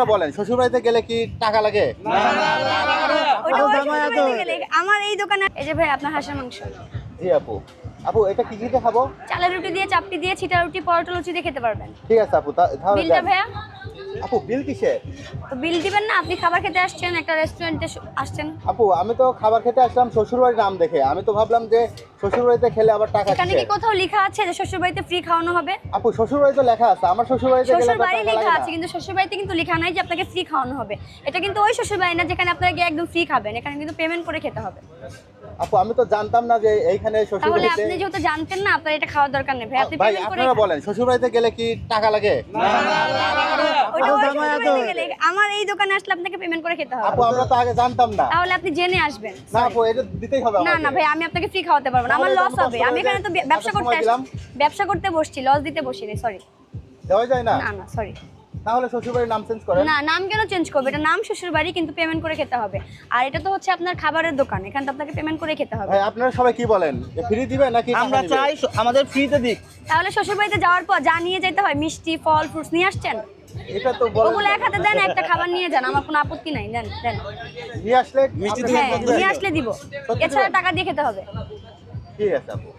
আপনারা বলেন শ্বশুর বাড়িতে গেলে কি টাকা লাগে? শ্বশুরবাড়িতে গেলে। আমার এই দোকানে এই যে ভাই আপনার হাঁসের মাংস। জি আপু। আপু এটা কি কি দিয়ে খাব? চালের রুটি দিয়ে চাপটি দিয়ে ছিটা রুটি পরোটা লুচি দিয়ে খেতে পারবেন। ঠিক আছে আপু তাহলে বিলটা ভাইয়া? আপু বিল কিসে তো বিল দিবেন না আপনি খাবার খেতে আসছেন একটা রেস্টুরেন্টে আসছেন আপু আমি তো খাবার খেতে আসলাম শ্বশুর বাড়ির নাম দেখে আমি তো ভাবলাম যে শ্বশুর বাড়িতে খেলে আবার টাকা এখানে কি কোথাও লেখা আছে যে শ্বশুর বাড়িতে ফ্রি খাওয়ানো হবে আপু শ্বশুর বাড়িতে লেখা আছে আমার শ্বশুর বাড়িতে গেলে শ্বশুর তো বাড়ি লেখা আছে কিন্তু শ্বশুর বাড়িতে কিন্তু লেখা নাই যে আপনাকে ফ্রি খাওয়ানো হবে এটা কিন্তু ওই শ্বশুর বাড়ি না যেখানে আপনাকে গিয়ে একদম ফ্রি খাবেন এখানে কিন্তু পেমেন্ট করে খেতে হবে আপু আমি তো জানতাম না যে এইখানে শ্বশুর তাহলে আপনি যেহেতু জানতেন না আপনার এটা খাওয়ার দরকার নেই ভাই আপনি পেমেন্ট করে আপনারা বলেন শ্বশুর বাড়িতে গেলে কি টাকা লাগে ওই শ্বশুরবাড়িতে গেলে। আমার এই দোকানে আসলে আপনাকে পেমেন্ট করে খেতে হবে। আপু আমরা তো আগে জানতাম না। তাহলে আপনি জেনে আসবেন। না আপু এটা দিতেই হবে না না ভাই আমি আপনাকে ফ্রি খাওয়াতে পারব না। আমার লস হবে। আমি এখানে তো ব্যবসা করতে ব্যবসা করতে বসছি লস দিতে বসিনি সরি দেওয়া যায় না? না না সরি তাহলে শ্বশুর বাড়ির নাম চেঞ্জ করেন? না নাম কেন চেঞ্জ করবে? এটা নাম শ্বশুর বাড়ি কিন্তু পেমেন্ট করে খেতে হবে। আর এটা তো হচ্ছে আপনার খাবারের দোকান এখানে তো আপনাকে পেমেন্ট করে খেতে হবে। ভাই আপনারা সবাই কি বলেন? ফ্রি দিবে নাকি টাকা আমরা নিবে? চাই স- আমাদের ফ্রিতে দিক। তাহলে শ্বশুর বাড়িতে যাওয়ার পর যা নিয়ে যেতে হয় মিষ্টি ফল ফ্রুটস নিয়ে আসছেন? এটা তো বলেন ওগুলো এক হাতে দেন একটা খাবার নিয়ে যান আমার কোনো আপত্তি নাই দেন দেন। নিয়ে আসলে মিষ্টি আপনি দিয়ে হ্যাঁ। নিয়ে আসলে দিব। এছাড়া টাকা দিয়ে খেতে হবে। ঠিক আছে আপু।